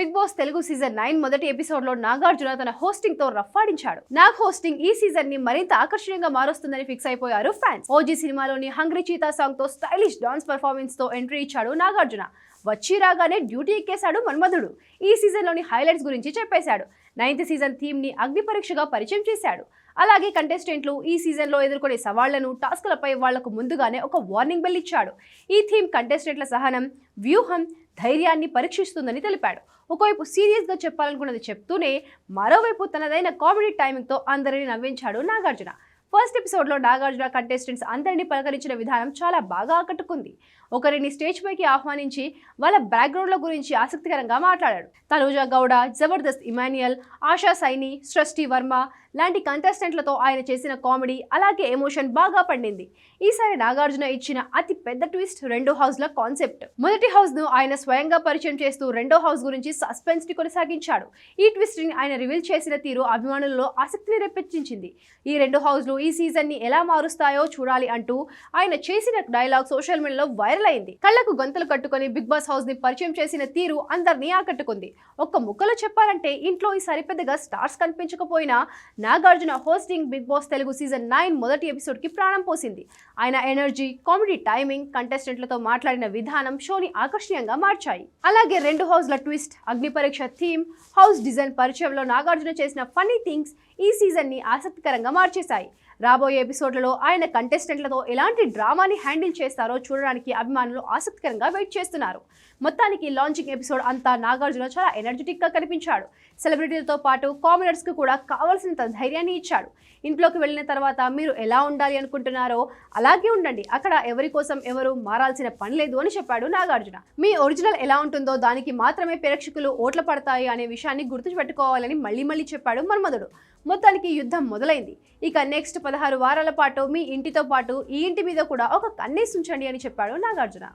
Bigg Boss Telugu season nine మొదటి ఎపిసోడ్లో నాగార్జున తన హోస్టింగ్తో రఫాడించాడు నాగ్ హోస్టింగ్ ఈ సీజన్ని మరింత ఆకర్షణీయంగా మారుస్తుందని ఫిక్స్ అయిపోయారు ఫ్యాన్స్. ఓజీ సినిమాలోని హంగ్రీ చీతా సాంగ్తో స్టైలిష్ డాన్స్ పర్ఫార్మెన్స్తో ఎంట్రీ ఇచ్చాడు నాగార్జున. వచ్చి రాగానే డ్యూటీ ఎక్కేశాడు మన్మధుడు. ఈ సీజన్లోని హైలైట్స్ గురించి చెప్పేశాడు. నైన్త్ సీజన్ థీమ్ని అగ్ని పరీక్షగా పరిచయం చేశాడు. అలాగే కంటెస్టెంట్లు ఈ సీజన్లో ఎదుర్కొనే సవాళ్ళను టాస్క్లపై వాళ్ళకు ముందుగానే ఒక వార్నింగ్ బెల్ ఇచ్చాడు. ఈ థీమ్ కంటెస్టెంట్ల సహనం వ్యూహం ధైర్యాన్ని పరీక్షిస్తుందని తెలిపాడు. ఒకవైపు సీరియస్గా చెప్పాలనుకున్నది చెప్తూనే మరోవైపు తనదైన కామెడీ టైమింగ్తో అందరినీ నవ్వించాడు నాగార్జున. ఫస్ట్ ఎపిసోడ్లో నాగార్జున కంటెస్టెంట్స్ అందరినీ పలకరించిన విధానం చాలా బాగా ఆకట్టుకుంది. ఒకరిని స్టేజ్ పైకి ఆహ్వానించి వాళ్ళ బ్యాక్గ్రౌండ్ల గురించి ఆసక్తికరంగా మాట్లాడాడు. తనూజ గౌడ జబర్దస్త్ ఇమాన్యుయల్ ఆశా సైని సృష్టి వర్మ లాంటి కంటెస్టెంట్లతో ఆయన చేసిన కామెడీ అలాగే ఎమోషన్ బాగా పండింది. ఈసారి నాగార్జున ఇచ్చిన అతి పెద్ద ట్విస్ట్ రెండో హౌస్ల కాన్సెప్ట్ మొదటి హౌస్ను ఆయన స్వయంగా పరిచయం చేస్తూ రెండో హౌస్ గురించి సస్పెన్స్ని కొనసాగించాడు. ఈ ట్విస్ట్ని ఆయన రివీల్ చేసిన తీరు అభిమానులలో ఆసక్తిని రేపెత్తించింది ఈ రెండు హౌస్లు ఈ సీజన్ని ఎలా మారుస్తాయో చూడాలి అంటూ ఆయన చేసిన డైలాగ్ సోషల్ మీడియాలో వైరల్ అయింది. కళ్ళకు గొంతలు కట్టుకొని బిగ్ బాస్ హౌస్ని పరిచయం చేసిన తీరు అందరినీ ఆకట్టుకుంది. ఒక్క ముక్కలో చెప్పాలంటే ఇంట్లో ఈ సరిపెద్దగా stars కనిపించకపోయినా Nagarjuna hosting Bigg Boss Telugu season nine మొదటి ఎపిసోడ్కి ప్రాణం పోసింది. ఆయన ఎనర్జీ కామెడీ టైమింగ్ కంటెస్టెంట్లతో మాట్లాడిన విధానం షోని ఆకర్షణీయంగా మార్చాయి. అలాగే రెండు హౌస్ల twist Agni Pariksha theme house design పరిచయంలో Nagarjuna చేసిన ఫన్నీ థింగ్స్ ఈ సీజన్ని ఆసక్తికరంగా మార్చేశాయి. రాబోయే ఎపిసోడ్లలో ఆయన కంటెస్టెంట్లతో ఎలాంటి డ్రామాని హ్యాండిల్ చేస్తారో చూడడానికి అభిమానులు ఆసక్తికరంగా వెయిట్ చేస్తున్నారు. మొత్తానికి లాంచింగ్ ఎపిసోడ్ అంతా నాగార్జున చాలా ఎనర్జెటిక్గా కనిపించాడు. సెలబ్రిటీలతో పాటు కామనర్స్కి కూడా కావాల్సినంత ధైర్యాన్ని ఇచ్చాడు. ఇంట్లోకి వెళ్ళిన తర్వాత మీరు ఎలా ఉండాలి అనుకుంటున్నారో అలాగే ఉండండి. అక్కడ ఎవరి కోసం ఎవరు మారాల్సిన పని లేదు అని చెప్పాడు నాగార్జున. మీ ఒరిజినల్ ఎలా ఉంటుందో దానికి మాత్రమే ప్రేక్షకులు ఓట్లు పడతాయి అనే విషయాన్ని గుర్తుపెట్టుకోవాలని మళ్ళీ మళ్ళీ చెప్పాడు మన్మధుడు. మొత్తానికి యుద్ధం మొదలైంది. ఇక నెక్స్ట్ పదహారు వారాల పాటు మీ ఇంటితో పాటు ఈ ఇంటి మీద కూడా ఒక కన్నేసి ఉంచండి అని చెప్పాడు నాగార్జున.